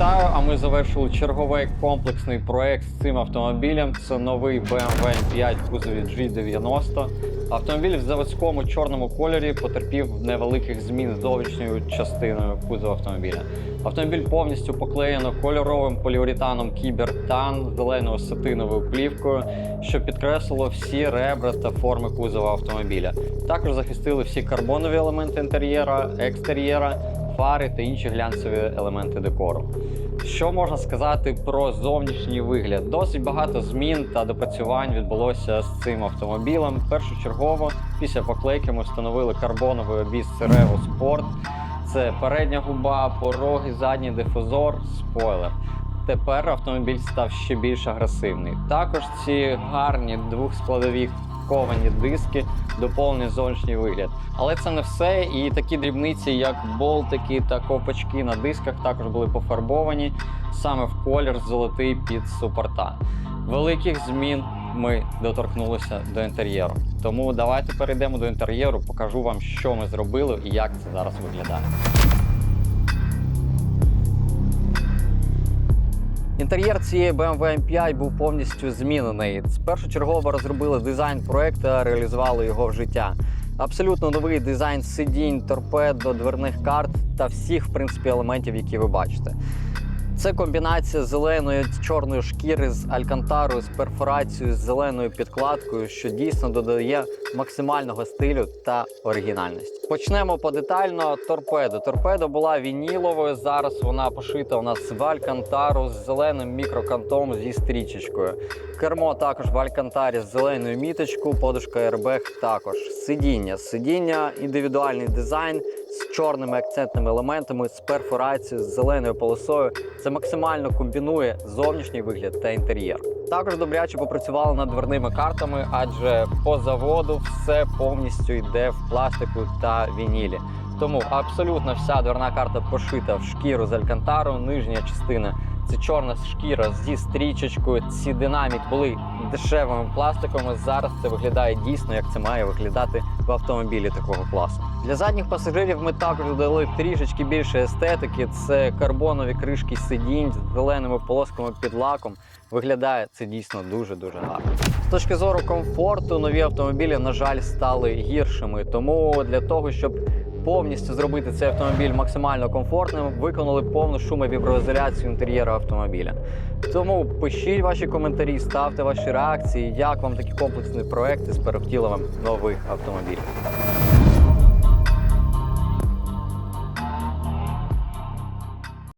а ми завершили черговий комплексний проект з цим автомобілем. Це новий BMW M5 в кузові G90. Автомобіль в заводському чорному кольорі потерпів невеликих змін з зовнішньою частиною кузова автомобіля. Автомобіль повністю поклеєно кольоровим поліуретаном Кібертан зеленою сатиновою плівкою, що підкреслило всі ребра та форми кузова автомобіля. Також захистили всі карбонові елементи інтер'єра, екстер'єра, фари та інші глянцеві елементи декору. Що можна сказати про зовнішній вигляд? Досить багато змін та допрацювань відбулося з цим автомобілем. Першочергово після поклейки ми встановили карбоновий обіз Cerevo Sport. Це передня губа, пороги, задній дифузор, спойлер. Тепер автомобіль став ще більш агресивний. Також ці гарні двохскладові ковані диски доповнюють зовнішній вигляд. Але це не все. І такі дрібниці, як болтики та ковпачки на дисках, також були пофарбовані саме в колір золотий під супорта. Великих змін ми доторкнулися до інтер'єру. Тому давайте перейдемо до інтер'єру, покажу вам, що ми зробили і як це зараз виглядає. Інтер'єр цієї BMW M5 був повністю змінений. Першочергово розробили дизайн проекту, реалізували його в життя. Абсолютно новий дизайн сидінь, торпедо, дверних карт та всіх, в принципі, елементів, які ви бачите. Це комбінація зеленої чорної шкіри з алькантарою, з перфорацією, з зеленою підкладкою, що дійсно додає максимального стилю та оригінальності. Почнемо подетально. Торпедо. Торпедо була вініловою. Зараз вона пошита у нас в алькантару з зеленим мікрокантом зі стрічечкою. Кермо також в алькантарі з зеленою міточкою, подушка airbag також. Сидіння. Сидіння, індивідуальний дизайн з чорними акцентними елементами, з перфорацією, з зеленою полосою. Це максимально комбінує зовнішній вигляд та інтер'єр. Також добряче попрацювали над дверними картами, адже по заводу все повністю йде в пластику та вінілі. Тому абсолютно вся дверна карта пошита в шкіру з алькантару, нижня частина. Це чорна шкіра зі стрічечкою. Ці динамік були дешевими пластиками. Зараз це виглядає дійсно, як це має виглядати в автомобілі такого класу. Для задніх пасажирів ми також додали трішечки більше естетики. Це карбонові кришки сидінь з зеленими полосками під лаком. Виглядає це дійсно дуже дуже гарно. З точки зору комфорту, нові автомобілі, на жаль, стали гіршими. Тому для того, щоб повністю зробити цей автомобіль максимально комфортним, виконали повну шумовіброізоляцію інтер'єру автомобіля. Тому пишіть ваші коментарі, ставте ваші реакції, як вам такі комплексні проекти з перехтіловим нових автомобілів.